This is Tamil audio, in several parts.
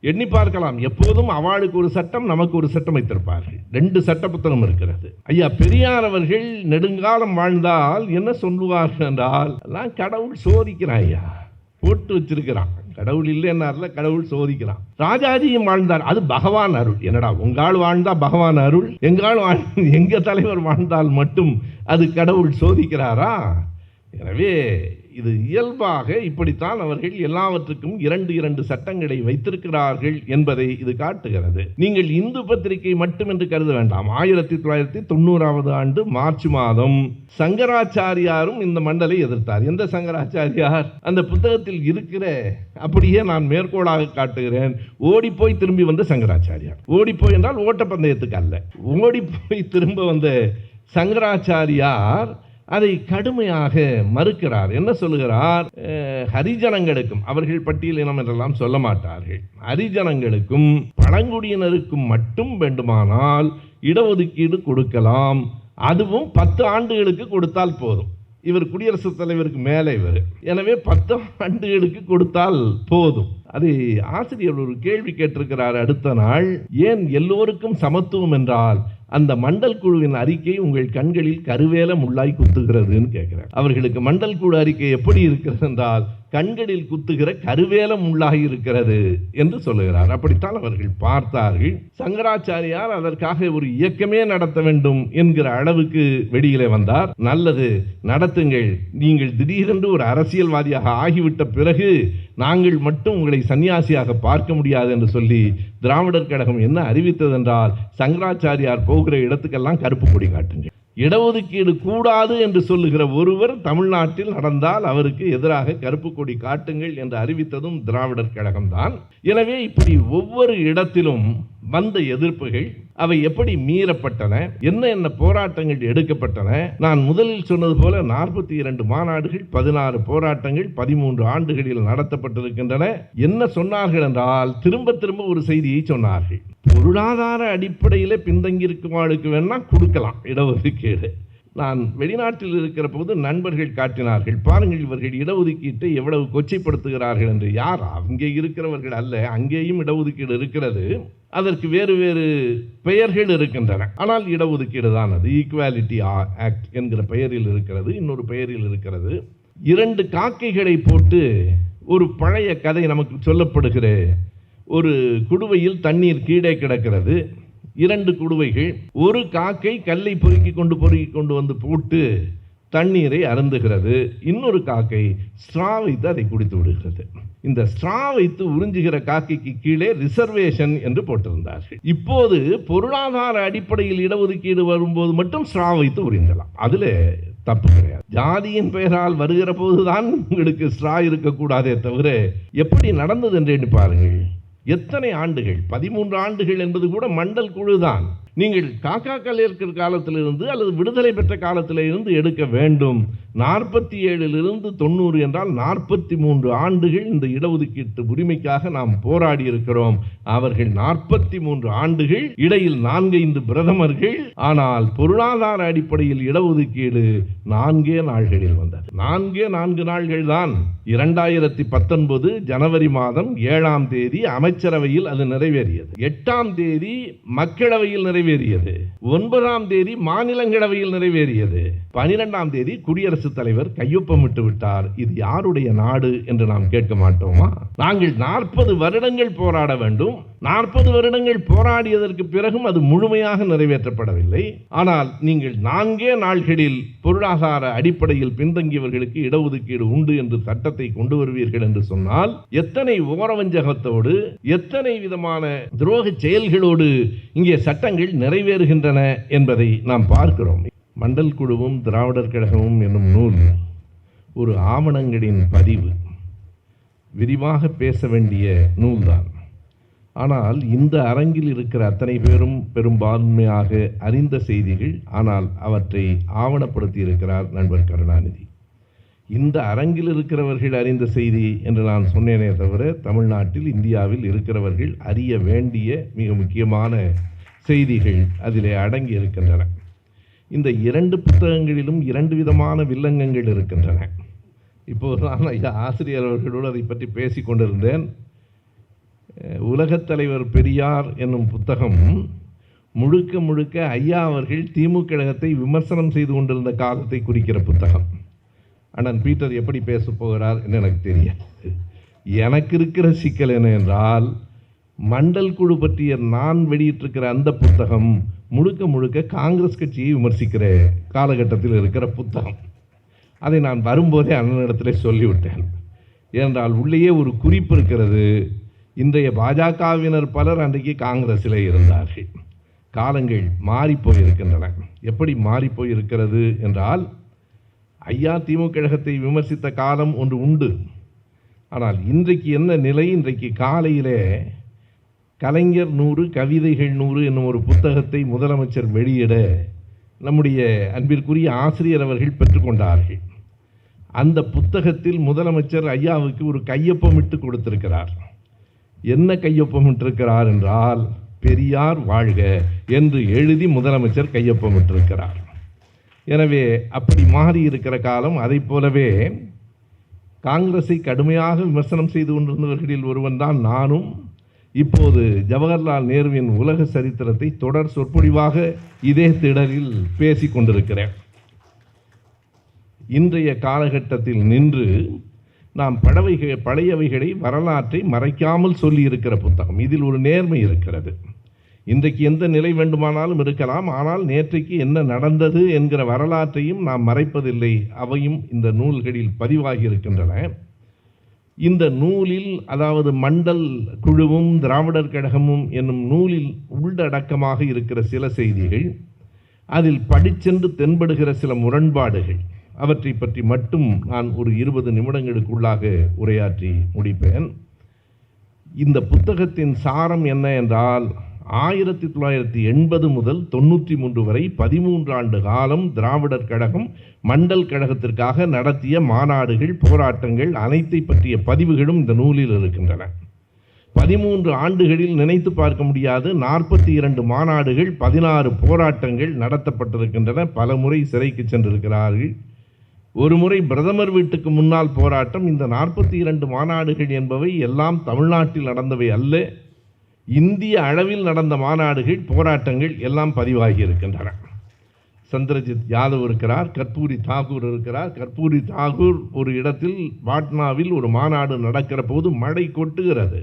எண்ணி பார்க்கலாம். எப்போதும் அவளுக்கு ஒரு சட்டம் நமக்கு ஒரு சட்டம் வைத்திருப்பார்கள். ரெண்டு சட்ட புத்தகம் இருக்கிறது. ஐயா பெரியார் அவர்கள் நெடுங்காலம் வாழ்ந்தால் என்ன சொல்லுவார்கள் என்றால் எல்லாம் கடவுள் சோதிக்கிறான் ஐயா. போட்டு வச்சிருக்கிறான். கடவுள் இல்லைன்னார்ல கடவுள் சோதிக்கிறான். ராஜாஜியும் வாழ்ந்தார். அது பகவான் அருள். என்னடா உங்கால் வாழ்ந்தா பகவான் அருள்? எங்கால் வாழ் எங்க தலைவர் வாழ்ந்தால் மட்டும் அது கடவுள் சோதிக்கிறாரா? எனவே இது இயல்பாக இப்படித்தான் அவர்கள் எல்லாவற்றுக்கும் இரண்டு இரண்டு சட்டங்களை வைத்திருக்கிறார்கள் என்பதை இது காட்டுகிறது. நீங்கள் இந்து பத்திரிகை மட்டும் என்று கருத வேண்டாம். ஆயிரத்தி தொள்ளாயிரத்தி தொண்ணூறாவது ஆண்டு மார்ச் மாதம் சங்கராச்சாரியாரும் இந்த மண்டலை எதிர்த்தார். எந்த சங்கராச்சாரியார்? அந்த புத்தகத்தில் இருக்கிற அப்படியே நான் மேற்கோளாக காட்டுகிறேன். ஓடி போய் திரும்பி வந்த சங்கராச்சாரியார். ஓடி போய் என்றால் ஓட்டப்பந்தயத்துக்கு அல்ல. ஓடி போய் திரும்ப வந்த சங்கராச்சாரியார் அதை கடுமையாக மறுக்கிறார். என்ன சொல்லுகிறார்? ஹரிஜனங்களுக்கும் அவர்கள் பட்டியலினம் என்றெல்லாம் சொல்ல மாட்டார்கள். ஹரிஜனங்களுக்கும் பழங்குடியினருக்கும் மட்டும் வேண்டுமானால் இடஒதுக்கீடு கொடுக்கலாம். அதுவும் பத்து ஆண்டுகளுக்கு கொடுத்தால் போதும். இவர் குடியரசுத் தலைவருக்கு மேலே இவர். எனவே பத்து ஆண்டுகளுக்கு கொடுத்தால் போதும். அது ஆசிரியர் ஒரு கேள்வி கேட்டிருக்கிறார் அடுத்த நாள். ஏன் எல்லோருக்கும் சமத்துவம் என்றால் அந்த மண்டல் குழுவின் அறிக்கை உங்கள் கண்களில் கருவேல முள்ளாய் குத்துகிறதுன்னு கேட்கிறார். அவர்களுக்கு மண்டல் குழு அறிக்கை எப்படி இருக்கிறது என்றால் கண்களில் குத்துகிற கருவேலம் முள்ளாய் இருக்கிறது என்று சொல்லுகிறார். அப்படித்தான் அவர்கள் பார்த்தார்கள். சங்கராச்சாரியார் அதற்காக ஒரு இயக்கமே நடத்த வேண்டும் என்கிற அளவுக்கு வெளியிலே வந்தார். நல்லது நடத்துங்கள். நீங்கள் திடீரென்று ஒரு அரசியல்வாதியாக ஆகிவிட்ட பிறகு நாங்கள் மட்டும் உங்களை சன்னியாசியாக பார்க்க முடியாது என்று சொல்லி திராவிடர் கழகம் என்ன அறிவித்ததென்றால் சங்கராச்சாரியார் போகிற இடத்துக்கெல்லாம் கருப்பு கொடி காட்டுங்கள். இடஒதுக்கீடு கூடாது என்று சொல்லுகிற ஒருவர் தமிழ்நாட்டில் நடந்தால் அவருக்கு எதிராக கருப்பு கொடி காட்டுங்கள் என்று அறிவித்ததும் திராவிடர் கழகம்தான். எனவே இப்படி ஒவ்வொரு இடத்திலும் வந்த எதிர்ப்புகள் அவை எப்படி மீறப்பட்டன என்ன என்ன போராட்டங்கள் எடுக்கப்பட்டன நான் முதலில் சொன்னது போல நாற்பத்தி இரண்டு மாநாடுகள் பதினாறு போராட்டங்கள் பதிமூன்று ஆண்டுகளில் நடத்தப்பட்டிருக்கின்றன. என்ன சொன்னார்கள் என்றால் திரும்ப திரும்ப ஒரு செய்தியை சொன்னார்கள். பொருளாதார அடிப்படையில் பின்தங்கியிருக்கும் வேணா கொடுக்கலாம் இடஒதுக்கீடு. நான் வெளிநாட்டில் இருக்கிற போது நண்பர்கள் காட்டினார்கள் பாருங்கள் இவர்கள் இடஒதுக்கீட்டை எவ்வளவு கொச்சைப்படுத்துகிறார்கள் என்று. யார்? அங்கே இருக்கிறவர்கள் அல்ல அங்கேயும் இடஒதுக்கீடு இருக்கிறது. அதற்கு வேறு வேறு பெயர்கள் இருக்கின்றன. ஆனால் இடஒதுக்கீடு தான் அது. ஈக்குவாலிட்டி ஆக்ட் என்கிற பெயரில் இருக்கிறது இன்னொரு பெயரில் இருக்கிறது. இரண்டு காக்கைகளை போட்டு ஒரு பழைய கதை நமக்கு சொல்லப்படுகிற ஒரு குடுவையில் தண்ணீர் கீழே கிடக்கிறது. இரண்டு குடுவைகள் ஒரு காக்கை கல்லை பொறுக்கி கொண்டு பொறுக்கி கொண்டு வந்து போட்டு தண்ணீரை அருந்துகிறது. இன்னொரு காக்கை ஸ்ட்ரா வைத்து அதை குடித்து விடுகிறது. இந்த ஸ்ட்ரா வைத்து உறிஞ்சுகிற காக்கைக்கு கீழே ரிசர்வேஷன் என்று போட்டிருந்தார்கள். இப்போது பொருளாதார அடிப்படையில் இடஒதுக்கீடு வரும்போது மட்டும் ஸ்ட்ரா வைத்து உறிஞ்சலாம். அதில் தப்பு கிடையாது. ஜாதியின் பெயரால் வருகிற போதுதான் உங்களுக்கு ஸ்ட்ரா இருக்கக்கூடாதே தவிர எப்படி நடந்தது என்று எண்ணி பாருங்கள். எத்தனை ஆண்டுகள்? பதிமூன்று ஆண்டுகள் என்பது கூட மண்டல் குழுதான் நீங்கள் காக்காக்கள் இருக்கிற காலத்திலிருந்து அல்லது விடுதலை பெற்ற காலத்திலிருந்து எடுக்க வேண்டும். நாற்பத்தி ஏழிலிருந்து தொண்ணூறு என்றால் நாற்பத்தி மூன்று ஆண்டுகள் இந்த இடஒதுக்கீட்டு உரிமைக்காக நாம் போராடி இருக்கிறோம் அவர்கள் நாற்பத்தி மூன்று ஆண்டுகள் இடையில் நான்கைந்து பிரதமர்கள் ஆனால் பொருளாதார அடிப்படையில் இடஒதுக்கீடு நான்கே நாள்களில் வந்தது. நான்கே நான்கு நாள்கள் தான் இரண்டாயிரத்தி பத்தொன்பது ஜனவரி மாதம் ஏழாம் தேதி அமைச்சரவையில் அது நிறைவேறியது. எட்டாம் தேதி மக்களவையில் நிறைவேறியது. ஒன்பதாம் தேதி மாநிலங்களவையில் நிறைவேறியது. பனிரெண்டாம் தேதி குடியரசு குடியரசுத் தலைவர் கையொப்பமிட்டு விட்டார். இது யாருடைய நாடு என்று நாம் கேட்க மாட்டோமா? நாங்கள் நாற்பது வருடங்கள் போராட வேண்டும். நாற்பது வருடங்கள் போராடியதற்கு பிறகும் அது முழுமையாக நிறைவேற்றப்படவில்லை. ஆனால் நீங்கள் நான்கே நாள்களில் பொருளாதார அடிப்படையில் பின்தங்கியவர்களுக்கு இடஒதுக்கீடு உண்டு என்று சட்டத்தை கொண்டு வருவீர்கள் என்று சொன்னால் எத்தனை ஓரவஞ்சகத்தோடு எத்தனை விதமான துரோக செயல்களோடு இங்கே சட்டங்கள் நிறைவேறுகின்றன என்பதை நாம் பார்க்கிறோம். மண்டல் குழுவும் திராவிடர் கழகமும் என்னும் நூல் ஒரு ஆவணங்களின் பதிவு. விரிவாக பேச வேண்டிய நூல்தான். ஆனால் இந்த அரங்கில் இருக்கிற அத்தனை பேரும் பெரும்பான்மையாக அறிந்த செய்திகள் ஆனால் அவற்றை ஆவணப்படுத்தி இருக்கிறார் நண்பர் கருணாநிதி. இந்த அரங்கில் இருக்கிறவர்கள் அறிந்த செய்தி என்று நான் சொன்னேனே தவிர தமிழ்நாட்டில் இந்தியாவில் இருக்கிறவர்கள் அறிய வேண்டிய மிக முக்கியமான செய்திகள் அதிலே அடங்கி இருக்கின்றன. இந்த இரண்டு புத்தகங்களிலும் இரண்டு விதமான வில்லங்கங்கள் இருக்கின்றன. இப்போது நான் ஐயா ஆசிரியர் அவர்களோடு அதை பற்றி பேசி கொண்டிருந்தேன். உலகத் தலைவர் பெரியார் என்னும் புத்தகம் முழுக்க முழுக்க ஐயா அவர்கள் திமுக கழகத்தை விமர்சனம் செய்து கொண்டிருந்த காலத்தை குறிக்கிற புத்தகம். அண்ணன் பீட்டர் எப்படி பேசப்போகிறார் என்று எனக்கு தெரியாது. எனக்கு இருக்கிற சிக்கல் என்ன என்றால் மண்டல் குழு பற்றிய நான் வெளியிட்டிருக்கிற அந்த புத்தகம் முழுக்க முழுக்க காங்கிரஸ் கட்சியை விமர்சிக்கிற காலகட்டத்தில் இருக்கிற புத்தகம். அதை நான் வரும்போதே அண்ணனிடத்தில் சொல்லிவிட்டேன். ஏனென்றால் உள்ளேயே ஒரு குறிப்பு இருக்கிறது. இன்றைய பாஜகவினர் பலர் அன்றைக்கு காங்கிரஸிலே இருந்தார்கள். காலங்கள் மாறிப்போயிருக்கின்றன. எப்படி மாறிப்போயிருக்கிறது என்றால் ஐயா திமுக கழகத்தை விமர்சித்த காலம் ஒன்று உண்டு. ஆனால் இன்றைக்கு என்ன நிலை? இன்றைக்கு காலையிலே கலைஞர் நூறு கவிதைகள் நூறு என்னும் ஒரு புத்தகத்தை முதலமைச்சர் வெளியிட நம்முடைய அன்பிற்குரிய ஆசிரியர் அவர்கள் பெற்றுக்கொண்டார்கள் அந்த புத்தகத்தில் முதலமைச்சர் ஐயாவுக்கு ஒரு கையொப்பமிட்டு கொடுத்திருக்கிறார். என்ன கையொப்பமிட்டிருக்கிறார் என்றால் பெரியார் வாழ்க என்று எழுதி முதலமைச்சர் கையொப்பமிட்டிருக்கிறார் எனவே அப்படி மாறி இருக்கிற காலம் அதைப் போலவே காங்கிரஸை கடுமையாக விமர்சனம் செய்து கொண்டிருந்தவர்களில் ஒருவன் தான் நானும் இப்போது ஜவஹர்லால் நேருவின் உலக சரித்திரத்தை தொடர் சொற்பொழிவாக இதே திடலில் பேசி கொண்டிருக்கிறேன். இன்றைய காலகட்டத்தில் நின்று நாம் பழவைகள் பழையவைகளை வரலாற்றை மறைக்காமல் சொல்லியிருக்கிற புத்தகம். இதில் ஒரு நேர்மை இருக்கிறது. இன்றைக்கு எந்த நிலை வேண்டுமானாலும் இருக்கலாம். ஆனால் நேற்றைக்கு என்ன நடந்தது என்கிற வரலாற்றையும் நாம் மறைப்பதில்லை. அவையும் இந்த நூல்களில் பதிவாகி இருக்கின்றன. இந்த நூலில் அதாவது மண்டல் குழுவும் திராவிடர் கழகமும் என்னும் நூலில் உள்ளடக்கமாக இருக்கிற சில செய்திகள் அதில் படிச்சென்று தென்படுகிற சில முரண்பாடுகள் அவற்றை பற்றி மட்டும் நான் ஒரு இருபது நிமிடங்களுக்குள்ளாக உரையாற்றி முடிப்பேன். இந்த புத்தகத்தின் சாரம் என்ன என்றால் ஆயிரத்தி தொள்ளாயிரத்தி எண்பது முதல் தொண்ணூற்றி மூன்று வரை பதிமூன்று ஆண்டு காலம் திராவிடர் கழகம் மண்டல் கழகத்திற்காக நடத்திய மாநாடுகள் போராட்டங்கள் அனைத்தை பற்றிய பதிவுகளும் இந்த நூலில் இருக்கின்றன. பதிமூன்று ஆண்டுகளில் நினைத்து பார்க்க முடியாது நாற்பத்தி இரண்டு மாநாடுகள் பதினாறு போராட்டங்கள் நடத்தப்பட்டிருக்கின்றன. பல முறை சிறைக்கு சென்றிருக்கிறார்கள். ஒரு முறை பிரதமர் வீட்டுக்கு முன்னால் போராட்டம் இந்த நாற்பத்தி இரண்டு மாநாடுகள் என்பவை எல்லாம் தமிழ்நாட்டில் நடந்தவை அல்ல. இந்திய அளவில் நடந்த மாநாடுகள் போராட்டங்கள் எல்லாம் பதிவாகி இருக்கின்றன. சந்திரஜித் யாதவ் இருக்கிறார் கற்பூரி தாகூர் இருக்கிறார். கற்பூரி தாகூர் ஒரு இடத்தில் பாட்னாவில் ஒரு மாநாடு நடக்கிற போது மழை கொட்டுகிறது.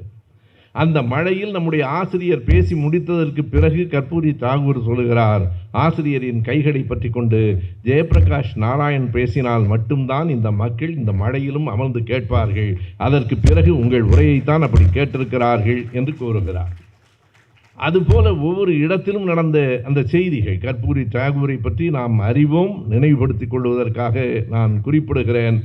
அந்த மழையில் நம்முடைய ஆசிரியர் பேசி முடித்ததற்கு பிறகு கற்பூரி தாகூர் சொல்லுகிறார் ஆசிரியரின் கைகளை பற்றி கொண்டு ஜெயபிரகாஷ் நாராயண் பேசினால் மட்டும்தான் இந்த மக்கள் இந்த மழையிலும் அமர்ந்து கேட்பார்கள். அதற்கு பிறகு உங்கள் உரையைத்தான் அப்படி கேட்டிருக்கிறார்கள் என்று கூறுகிறார். அதுபோல ஒவ்வொரு இடத்திலும் நடந்த அந்த செய்திகள் கற்பூரி தாகூரை பற்றி நாம் அறிவோம் நினைவுபடுத்திக் கொள்வதற்காக நான் குறிப்பிடுகிறேன்.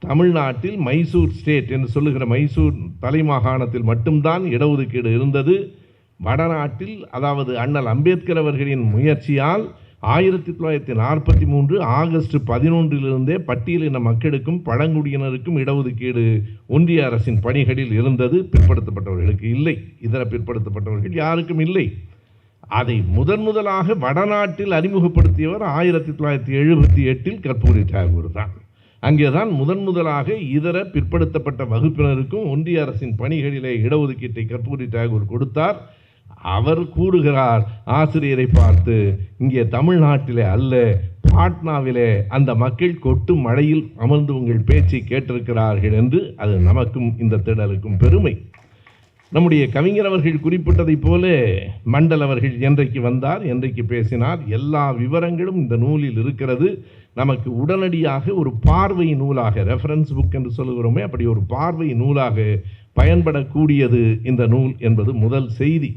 தமிழ்நாட்டில் மைசூர் ஸ்டேட் என்று சொல்லுகிற மைசூர் தலைமாகாணத்தில் மட்டும்தான் இடஒதுக்கீடு இருந்தது. வடநாட்டில் அதாவது அண்ணல் அம்பேத்கர் அவர்களின் முயற்சியால் ஆயிரத்தி தொள்ளாயிரத்தி நாற்பத்தி மூன்று ஆகஸ்ட் பதினொன்றிலிருந்தே பட்டியலின மக்களுக்கும் பழங்குடியினருக்கும் இடஒதுக்கீடு ஒன்றிய அரசின் பணிகளில் இருந்தது. பிற்படுத்தப்பட்டவர்களுக்கு இல்லை. இதர பிற்படுத்தப்பட்டவர்கள் யாருக்கும் இல்லை. அதை முதன் முதலாக வடநாட்டில் அறிமுகப்படுத்தியவர் ஆயிரத்தி தொள்ளாயிரத்தி எழுபத்தி எட்டில் கற்பூரி தாகூர் தான். அங்கேதான் முதன் முதலாக இதர பிற்படுத்தப்பட்ட வகுப்பினருக்கும் ஒன்றிய அரசின் பணிகளிலே இடஒதுக்கீட்டை கற்பூரி தாகூர் கொடுத்தார். அவர் கூறுகிறார் ஆசிரியரை பார்த்து இங்கே தமிழ்நாட்டிலே அல்ல பாட்னாவிலே அந்த மக்கள் கொட்டு மழையில் அமர்ந்து உங்கள் பேச்சை கேட்டிருக்கிறார்கள் என்று அது நமக்கும் இந்த திடலுக்கும் பெருமை. நம்முடைய கவிஞர் அவர்கள் குறிப்பிட்டதைப் போல மண்டல் அவர்கள் என்றைக்கு வந்தார் என்றைக்கு பேசினார் எல்லா விவரங்களும் இந்த நூலில் இருக்கிறது. நமக்கு உடனடியாக ஒரு பார்வை நூலாக ரெஃபரன்ஸ் புக் என்று சொல்லுகிறோமே அப்படி ஒரு பார்வை நூலாக பயன்படக்கூடியது இந்த நூல் என்பது முதல் செய்தி.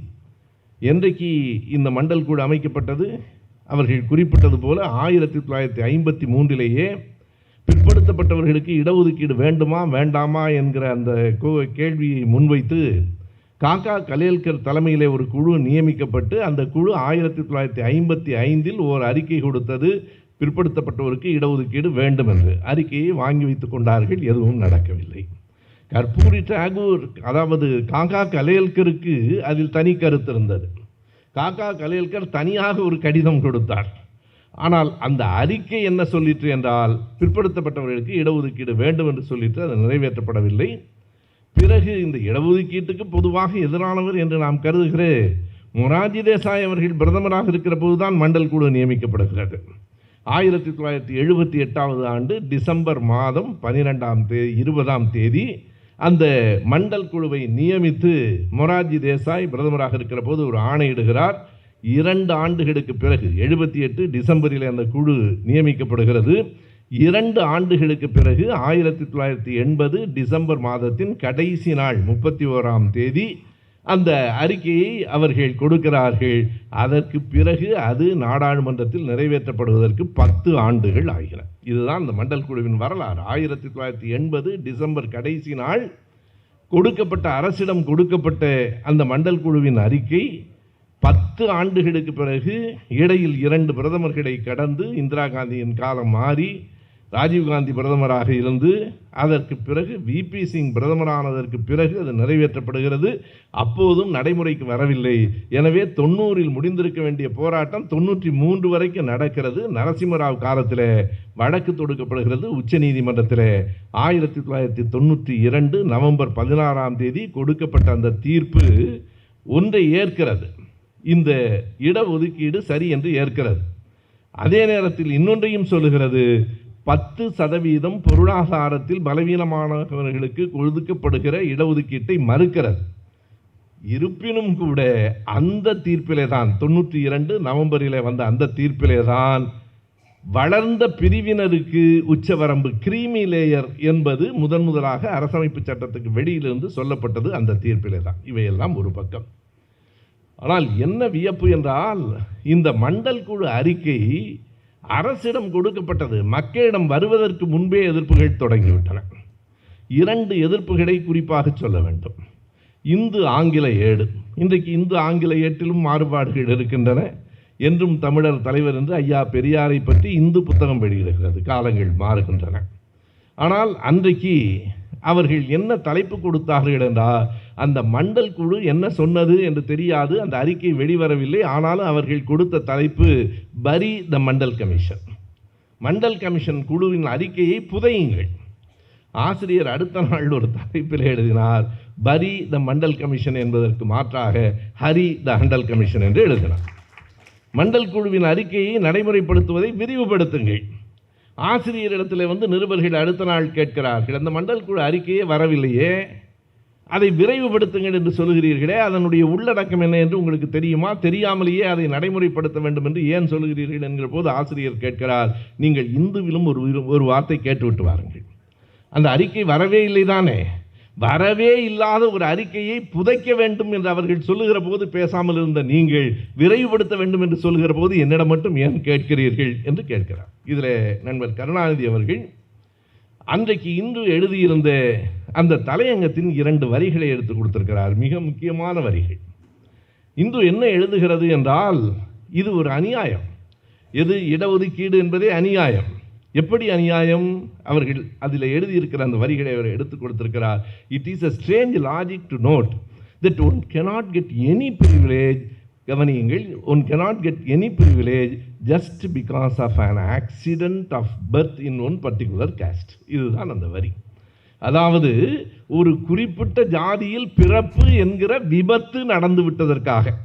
என்றைக்கு இந்த மண்டல் குழு அமைக்கப்பட்டது? அவர்கள் குறிப்பிட்டது போல ஆயிரத்தி தொள்ளாயிரத்தி ஐம்பத்தி மூன்றிலேயே பிற்படுத்தப்பட்டவர்களுக்கு இடஒதுக்கீடு வேண்டுமா வேண்டாமா என்கிற அந்த கோ- கேள்வியை முன்வைத்து காக்கா கலேல்கர் தலைமையிலே ஒரு குழு நியமிக்கப்பட்டு அந்த குழு ஆயிரத்தி தொள்ளாயிரத்தி ஐம்பத்தி ஐந்தில் ஓர் அறிக்கை கொடுத்தது. பிற்படுத்தப்பட்டவருக்கு இடஒதுக்கீடு வேண்டும் என்று அறிக்கையை வாங்கி வைத்துக் கொண்டார்கள். எதுவும் நடக்கவில்லை. கற்பூரி டாகூர் அதாவது காக்கா கலையல்கருக்கு அதில் தனி கருத்து இருந்தது. காக்கா கலேல்கர் தனியாக ஒரு கடிதம் கொடுத்தார். ஆனால் அந்த அறிக்கை என்ன சொல்லிற்று என்றால் பிற்படுத்தப்பட்டவர்களுக்கு இடஒதுக்கீடு வேண்டும் என்று சொல்லிட்டு அது நிறைவேற்றப்படவில்லை. பிறகு இந்த இடஒதுக்கீட்டுக்கு பொதுவாக எதிரானவர் என்று நாம் கருதுகிற. மொராஜி தேசாய் அவர்கள் பிரதமராக இருக்கிற போதுதான் மண்டல் குழு நியமிக்கப்படுகிறது. ஆயிரத்தி தொள்ளாயிரத்தி எழுபத்தி எட்டாவது ஆண்டு டிசம்பர் மாதம் பனிரெண்டாம் தேதி இருபதாம் தேதி அந்த மண்டல் குழுவை நியமித்து மொராஜி தேசாய் பிரதமராக இருக்கிற போது ஒரு ஆணையிடுகிறார் இரண்டு ஆண்டுகளுக்கு பிறகு எழுபத்தி எட்டு டிசம்பரில் அந்த குழு நியமிக்கப்படுகிறது. இரண்டு ஆண்டுகளுக்கு பிறகு ஆயிரத்தி தொள்ளாயிரத்தி எண்பது டிசம்பர் மாதத்தின் கடைசி நாள் முப்பத்தி ஓராம் தேதி அந்த அறிக்கையை அவர்கள் கொடுக்கிறார்கள். அதற்கு பிறகு அது நாடாளுமன்றத்தில் நிறைவேற்றப்படுவதற்கு பத்து ஆண்டுகள் ஆகின. இதுதான் அந்த மண்டல் குழுவின் வரலாறு. ஆயிரத்தி தொள்ளாயிரத்தி எண்பது டிசம்பர் கடைசி நாள் கொடுக்கப்பட்ட அரசிடம் கொடுக்கப்பட்ட அந்த மண்டல் குழுவின் அறிக்கை பத்து ஆண்டுகளுக்கு பிறகு இடையில் இரண்டு பிரதமர்களை கடந்து இந்திரா காந்தியின் காலம் மாறி ராஜீவ்காந்தி பிரதமராக இருந்து அதற்கு பிறகு விபி சிங் பிரதமரானதற்கு பிறகு அது நிறைவேற்றப்படுகிறது. அப்போதும் நடைமுறைக்கு வரவில்லை. எனவே தொண்ணூறில் முடிந்திருக்க வேண்டிய போராட்டம் தொண்ணூற்றி மூன்று வரைக்கும் நடக்கிறது. நரசிம்மராவ் காலத்தில் வழக்கு தொடுக்கப்படுகிறது உச்சநீதிமன்றத்தில் ஆயிரத்தி தொள்ளாயிரத்தி தொண்ணூற்றி இரண்டு நவம்பர் பதினாறாம் தேதி கொடுக்கப்பட்ட அந்த தீர்ப்பு ஒன்றை ஏற்கிறது. இந்த இடஒதுக்கீடு சரி என்று ஏற்கிறது. அதே நேரத்தில் இன்னொன்றையும் சொல்லுகிறது. பத்து சதவீதம் பொருளாதாரத்தில் பலவீனமானவர்களுக்கு ஒதுக்கப்படுகிற இடஒதுக்கீட்டை மறுக்கிறது. இருப்பினும் கூட அந்த தீர்ப்பிலே தான் தொண்ணூற்றி இரண்டு நவம்பரில் வந்த அந்த தீர்ப்பிலே தான் வளர்ந்த பிரிவினருக்கு உச்சவரம்பு கிரீமி லேயர் என்பது முதன் முதலாக அரசமைப்பு சட்டத்துக்கு வெளியிலிருந்து சொல்லப்பட்டது அந்த தீர்ப்பிலே தான். இவையெல்லாம் ஒரு பக்கம். ஆனால் என்ன வியப்பு என்றால் இந்த மண்டல் குழு அறிக்கை அரசிடம் கொடுக்கப்பட்டது மக்களிடம் வருவதற்கு முன்பே எதிர்ப்புகள் தொடங்கிவிட்டன. இரண்டு எதிர்ப்புகளை குறிப்பாக சொல்ல வேண்டும். இந்து ஆங்கில ஏடு. இன்றைக்கு இந்து ஆங்கில ஏட்டிலும் மாறுபாடுகள் இருக்கின்றன. என்றும் தமிழர் தலைவர் என்று ஐயா பெரியாரை பற்றி இந்து புத்தகம் வெளியிடுகிறது. காலங்கள் மாறுகின்றன. ஆனால் அன்றைக்கு அவர்கள் என்ன தலைப்பு கொடுத்தார்கள் என்றால் அந்த மண்டல் குழு என்ன சொன்னது என்று தெரியாது அந்த அறிக்கை வெளிவரவில்லை. ஆனாலும் அவர்கள் கொடுத்த தலைப்பு bury the Mandal commission. Mandal commission குழுவின் அறிக்கையை புதையுங்கள். ஆசிரியர் அடுத்த நாள் ஒரு தலைப்பில் எழுதினார் பரி த மண்டல் கமிஷன் என்பதற்கு மாற்றாக ஹரி த ஹண்டல் கமிஷன் என்று எழுதினார். மண்டல் குழுவின் அறிக்கையை நடைமுறைப்படுத்துவதை விரிவுபடுத்துங்கள். ஆசிரியரிடத்தில் வந்து நிருபர்கள் அடுத்த நாள் கேட்கிறார்கள். அந்த மண்டல் குழு அறிக்கையே வரவில்லையே. அதை விரைவுபடுத்துங்கள் என்று சொல்கிறீர்களே அதனுடைய உள்ளடக்கம் என்ன என்று உங்களுக்கு தெரியுமா? தெரியாமலேயே அதை நடைமுறைப்படுத்த வேண்டும் என்று ஏன் சொல்கிறீர்கள் என்கிற போது ஆசிரியர் கேட்கிறார் நீங்கள் இந்துவிலும் ஒரு ஒரு வார்த்தை கேட்டுவிட்டு வாருங்கள். அந்த அறிக்கை வரவே இல்லை தானே? வரவே இல்லாத ஒரு அறிக்கையை புதைக்க வேண்டும் என்று அவர்கள் சொல்லுகிற போது பேசாமல் இருந்த நீங்கள் விரைவுபடுத்த வேண்டும் என்று சொல்லுகிற போது என்னிடம் மட்டும் ஏன் கேட்கிறீர்கள் என்று கேட்கிறார். இதில் நண்பர் கருணாநிதி அவர்கள் அன்றைக்கு இன்று எழுதியிருந்த அந்த தலையங்கத்தின் இரண்டு வரிகளை எடுத்து கொடுத்திருக்கிறார். மிக முக்கியமான வரிகள். இன்று என்ன எழுதுகிறது என்றால் இது ஒரு அநியாயம். எது இடஒதுக்கீடு என்பதே அநியாயம். எப்படி அநியாயம்? அவர்கள் அதில் எழுதியிருக்கிற அந்த வரிகளை அவர் எடுத்து கொடுத்திருக்கிறார். It is a strange logic to note that one cannot get any privilege கவனியுங்கள் one cannot get any privilege just because of an accident of birth in one particular caste இதுதான் அந்த வரி. அதாவது ஒரு குறிப்பிட்ட ஜாதியில் பிறப்பு என்கிற விபத்து நடந்து விட்டதற்காக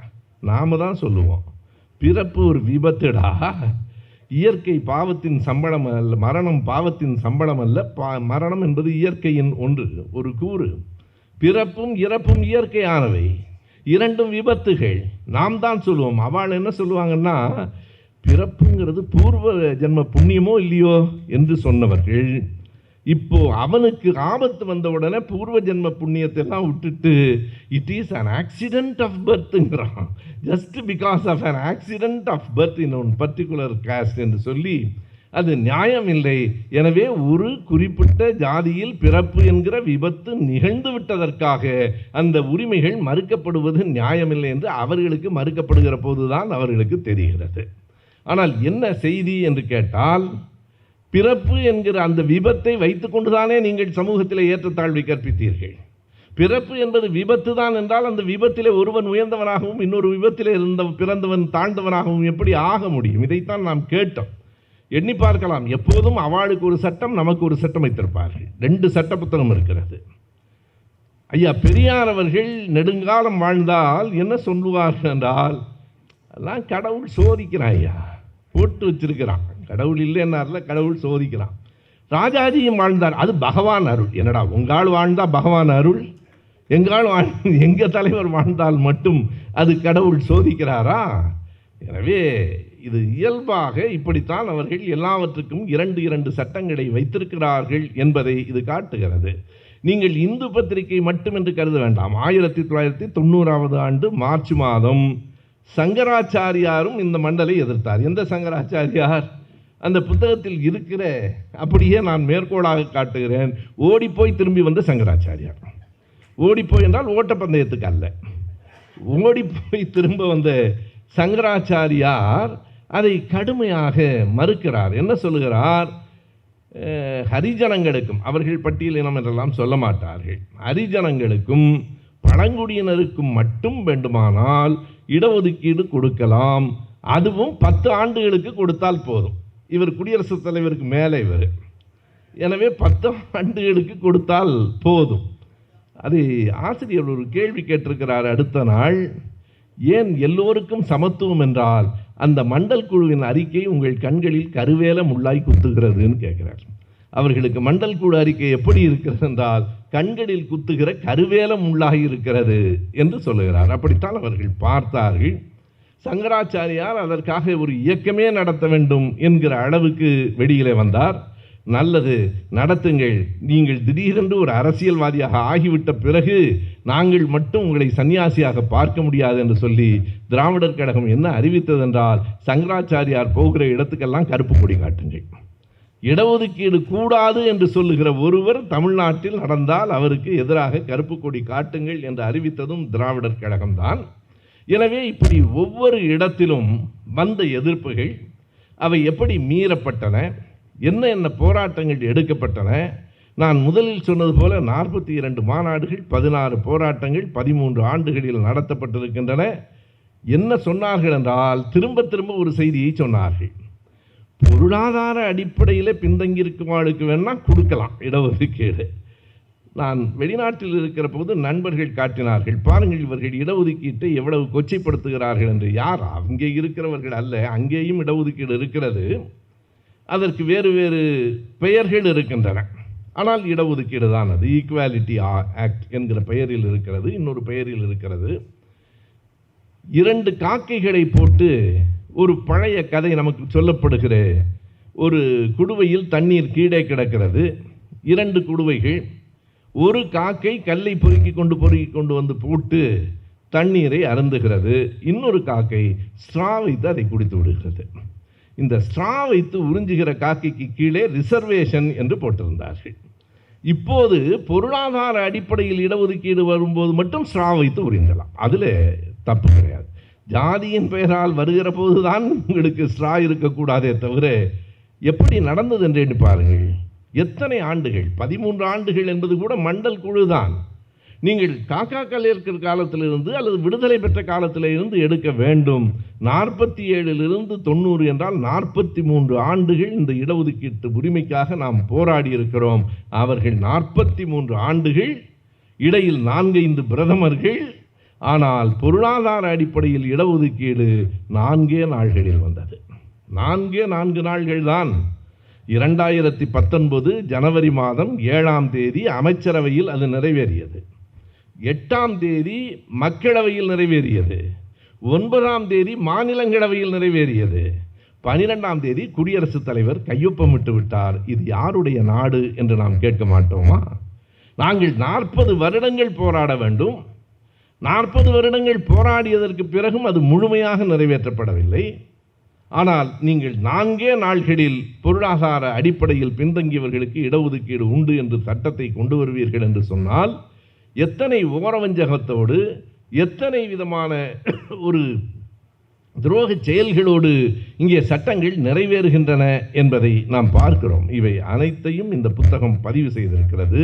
நாம தான் சொல்லுவோம். பிறப்பு ஒரு விபத்துடா? இயற்கை பாவத்தின் சம்பளம் அல்ல மரணம் பாவத்தின் சம்பளம் அல்ல பா மரணம் என்பது இயற்கையின் ஒன்று. ஒரு கூறு பிறப்பும் இறப்பும் இயற்கையானவை இரண்டும் விபத்துகள். நாம் தான் சொல்லுவோம் அவள் என்ன சொல்லுவாங்கன்னா பிறப்புங்கிறது பூர்வ ஜென்ம புண்ணியமோ இல்லையோ? என்று சொன்னவர்கள். இப்போ அவனுக்கு ஆபத்து வந்த உடனே பூர்வ ஜென்ம புண்ணியத்தை எல்லாம் விட்டுட்டு it is an accident of பர்த்ங்கிறான் just because of an accident of birth in one particular caste என்று சொல்லி அது நியாயம் இல்லை எனவே ஒரு குறிப்பிட்ட ஜாதியில் பிறப்பு என்கிற விபத்து நிகழ்ந்து விட்டதற்காக அந்த உரிமைகள் மறுக்கப்படுவது நியாயமில்லை என்று அவர்களுக்கு மறுக்கப்படுகிற போதுதான் அவர்களுக்கு தெரிகிறது. ஆனால் என்ன செய்தி என்று கேட்டால் பிறப்பு என்கிற அந்த விபத்தை வைத்துக்கொண்டுதானே நீங்கள் சமூகத்தில் ஏற்றத்தாழ்வை கற்பித்தீர்கள். பிறப்பு என்பது விபத்து தான் என்றால் அந்த விபத்திலே ஒருவன் உயர்ந்தவனாகவும் இன்னொரு விபத்திலே இருந்த பிறந்தவன் தாழ்ந்தவனாகவும் எப்படி ஆக முடியும்? இதைத்தான் நாம் கேட்டோம். எண்ணி பார்க்கலாம். எப்போதும் அவளுக்கு ஒரு சட்டம் நமக்கு ஒரு சட்டம் வைத்திருப்பார்கள். ரெண்டு சட்ட புத்தகம் இருக்கிறது. ஐயா பெரியார் அவர்கள் நெடுங்காலம் வாழ்ந்தால் என்ன சொல்லுவார்கள் என்றால் அதெல்லாம் கடவுள் சோதிக்கிறான் ஐயா. போட்டு வச்சிருக்கிறான். கடவுள் இல்லைன்னார்ல கடவுள் சோதிக்கிறான் ராஜாஜியும் வாழ்ந்தார். அது பகவான் அருள். என்னடா உங்கால் வாழ்ந்தால் பகவான் அருள்? எங்கால் வாழ் எங்கள் தலைவர் வாழ்ந்தால் மட்டும் அது கடவுள் சோதிக்கிறாரா? எனவே இது இயல்பாக இப்படித்தான் அவர்கள் எல்லாவற்றுக்கும் இரண்டு இரண்டு சட்டங்களை வைத்திருக்கிறார்கள் என்பதை இது காட்டுகிறது. நீங்கள் இந்து பத்திரிகை மட்டும் என்று கருத வேண்டாம். ஆயிரத்தி தொள்ளாயிரத்தி தொண்ணூறாவது ஆண்டு மார்ச் மாதம் சங்கராச்சாரியாரும் இந்த மண்டலை எதிர்த்தார். எந்த சங்கராச்சாரியார்? அந்த புத்தகத்தில் இருக்கிற அப்படியே நான் மேற்கோளாக காட்டுகிறேன். ஓடிப்போய் திரும்பி வந்த சங்கராச்சாரியார். ஓடிப்போய் என்றால் ஓட்டப்பந்தயத்துக்கு அல்ல. ஓடிப்போய் திரும்ப வந்த சங்கராச்சாரியார் அதை கடுமையாக மறுக்கிறார். என்ன சொல்லுகிறார்? ஹரிஜனங்களுக்கும் அவர்கள் பட்டியலினம் என்றெல்லாம் சொல்ல மாட்டார்கள். ஹரிஜனங்களுக்கும் பழங்குடியினருக்கும் மட்டும் வேண்டுமானால் இடஒதுக்கீடு கொடுக்கலாம். அதுவும் பத்து ஆண்டுகளுக்கு கொடுத்தால் போதும். இவர் குடியரசுத் தலைவருக்கு மேலே இவர். எனவே பத்து ஆண்டுகளுக்கு கொடுத்தால் போதும். அது ஆசிரியர் ஒரு கேள்வி கேட்டிருக்கிறார் அடுத்த நாள். ஏன் எல்லோருக்கும் சமத்துவம் என்றால் அந்த மண்டல் குழுவின் அறிக்கை உங்கள் கண்களில் கருவேல முள்ளாய் குத்துகிறதுன்னு கேட்கிறார். அவர்களுக்கு மண்டல் குழு அறிக்கை எப்படி இருக்கிறது என்றால் கண்களில் குத்துகிற கருவேல முள்ளாகி இருக்கிறது என்று சொல்லுகிறார். அப்படித்தான் அவர்கள் பார்த்தார்கள். சங்கராச்சாரியார் அதற்காக ஒரு இயக்கமே நடத்த வேண்டும் என்கிற அளவுக்கு வெளியிலே வந்தார். நல்லது நடத்துங்கள். நீங்கள் திடீரென்று ஒரு அரசியல்வாதியாக ஆகிவிட்ட பிறகு நாங்கள் மட்டும் உங்களை சன்னியாசியாக பார்க்க முடியாது என்று சொல்லி திராவிடர் கழகம் என்ன அறிவித்ததென்றால் சங்கராச்சாரியார் போகிற இடத்துக்கெல்லாம் கருப்பு கொடி காட்டுங்கள். இடஒதுக்கீடு கூடாது என்று சொல்லுகிற ஒருவர் தமிழ்நாட்டில் நடந்தால் அவருக்கு எதிராக கருப்பு கொடி காட்டுங்கள் என்று அறிவித்ததும் திராவிடர் கழகம்தான். எனவே இப்படி ஒவ்வொரு இடத்திலும் வந்த எதிர்ப்புகள் அவை எப்படி மீறப்பட்டன என்ன என்ன போராட்டங்கள் எடுக்கப்பட்டன நான் முதலில் சொன்னது போல நாற்பத்தி இரண்டு மாநாடுகள் பதினாறு போராட்டங்கள் பதிமூன்று ஆண்டுகளில் நடத்தப்பட்டிருக்கின்றன. என்ன சொன்னார்கள் என்றால் திரும்ப திரும்ப ஒரு செய்தியை சொன்னார்கள். பொருளாதார அடிப்படையில் பின்தங்கியிருக்கும் வேணால் கொடுக்கலாம் இடஒதுக்கீடு. நான் வெளிநாட்டில் இருக்கிற போது நண்பர்கள் காட்டினார்கள் பாருங்கள் இவர்கள் இடஒதுக்கீட்டை எவ்வளவு கொச்சைப்படுத்துகிறார்கள் என்று. யார்? அங்கே இருக்கிறவர்கள் அல்ல அங்கேயும் இடஒதுக்கீடு இருக்கிறது. அதற்கு வேறு வேறு பெயர்கள் இருக்கின்றன. ஆனால் இடஒதுக்கீடு தான் அது. ஈக்குவாலிட்டி ஆக்ட் என்கிற பெயரில் இருக்கிறது இன்னொரு பெயரில் இருக்கிறது. இரண்டு காக்கைகளை போட்டு ஒரு பழைய கதை நமக்கு சொல்லப்படுகிற ஒரு குடுவையில் தண்ணீர் கீழே கிடக்கிறது. இரண்டு குடுவைகள் ஒரு காக்கை கல்லை பொறுக்கி கொண்டு பொறுக்கி கொண்டு வந்து போட்டு தண்ணீரை அருந்துகிறது. இன்னொரு காக்கை ஸ்ட்ரா வைத்து அதை குடித்து விடுகிறது. இந்த ஸ்ட்ரா வைத்து உறிஞ்சுகிற காக்கைக்கு கீழே ரிசர்வேஷன் என்று போட்டிருந்தார்கள். இப்போது பொருளாதார அடிப்படையில் இடஒதுக்கீடு வரும்போது மட்டும் ஸ்ட்ரா வைத்து உறிஞ்சலாம். அதில் தப்பு கிடையாது. ஜாதியின் பெயரால் வருகிற போதுதான் உங்களுக்கு ஸ்ட்ரா இருக்கக்கூடாதே தவிர எப்படி நடந்தது என்று எண்ணி பாருங்கள். எத்தனை ஆண்டுகள்? பதிமூன்று ஆண்டுகள் என்பது கூட மண்டல் குழு தான். நீங்கள் காக்காக்கள் இருக்கிற காலத்திலிருந்து அல்லது விடுதலை பெற்ற காலத்திலிருந்து எடுக்க வேண்டும். நாற்பத்தி ஏழிலிருந்து தொண்ணூறு என்றால் நாற்பத்தி மூன்று ஆண்டுகள் இந்த இடஒதுக்கீட்டு உரிமைக்காக நாம் போராடி இருக்கிறோம் அவர்கள் நாற்பத்தி மூன்று ஆண்டுகள் இடையில் நான்கைந்து பிரதமர்கள் ஆனால் பொருளாதார அடிப்படையில் இடஒதுக்கீடு நான்கே நாள்களில் வந்தது. நான்கே நான்கு நாள்கள் தான். இரண்டாயிரத்தி பத்தொன்பது ஜனவரி மாதம் ஏழாம் தேதி அமைச்சரவையில் அது நிறைவேறியது. எட்டாம் தேதி மக்களவையில் நிறைவேறியது. ஒன்பதாம் தேதி மாநிலங்களவையில் நிறைவேறியது. பனிரெண்டாம் தேதி குடியரசுத் தலைவர் கையொப்பமிட்டு விட்டார். இது யாருடைய நாடு என்று நாம் கேட்க மாட்டோமா? நாங்கள் நாற்பது வருடங்கள் போராட வேண்டும். நாற்பது வருடங்கள் போராடியதற்கு பிறகும் அது முழுமையாக நிறைவேற்றப்படவில்லை. ஆனால் நீங்கள் நான்கே நாள்களில் பொருளாதார அடிப்படையில் பின்தங்கியவர்களுக்கு இடஒதுக்கீடு உண்டு என்று சட்டத்தை கொண்டு வருவீர்கள் என்று சொன்னால் எத்தனை ஓரவஞ்சகத்தோடு எத்தனை விதமான ஒரு துரோக செயல்களோடு இங்கே சட்டங்கள் நிறைவேறுகின்றன என்பதை நாம் பார்க்கிறோம். இவை அனைத்தையும் இந்த புத்தகம் பதிவு செய்திருக்கிறது.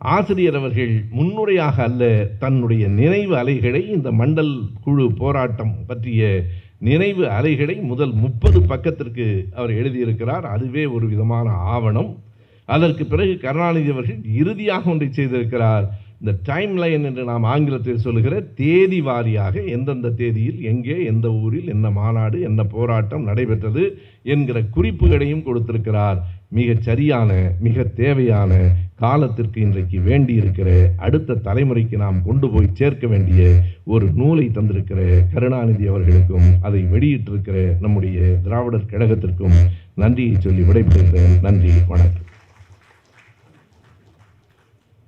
ஆசிரியர் அவர்கள் முன்னுரையாக அல்ல தன்னுடைய நினைவு அலைகளை இந்த மண்டல் குழு போராட்டம் பற்றிய நினைவு அலைகளை முதல் முப்பது பக்கத்திற்கு அவர் எழுதியிருக்கிறார். அதுவே ஒரு விதமான ஆவணம். அதற்கு பிறகு கருணாநிதி அவர்கள் இறுதியாக ஒன்றை செய்திருக்கிறார். இந்த டைம் லைன் என்று நாம் ஆங்கிலத்தில் சொல்லுகிற தேதி வாரியாக எந்தெந்த தேதியில் எங்கே எந்த ஊரில் என்ன மாநாடு என்ன போராட்டம் நடைபெற்றது என்கிற குறிப்புகளையும் கொடுத்திருக்கிறார். மிகச் சரியான மிக தேவையான காலத்திற்கு இன்றைக்கு வேண்டி இருக்கிற அடுத்த தலைமுறைக்கு நாம் கொண்டு போய் சேர்க்க வேண்டிய ஒரு நூலை தந்திருக்கிற கருணாநிதி அவர்களுக்கும் அதை வெளியிட்டிருக்கிற நம்முடைய திராவிடர் கழகத்திற்கும் நன்றியை சொல்லி விடைபெறுகிறேன். நன்றி வணக்கம்.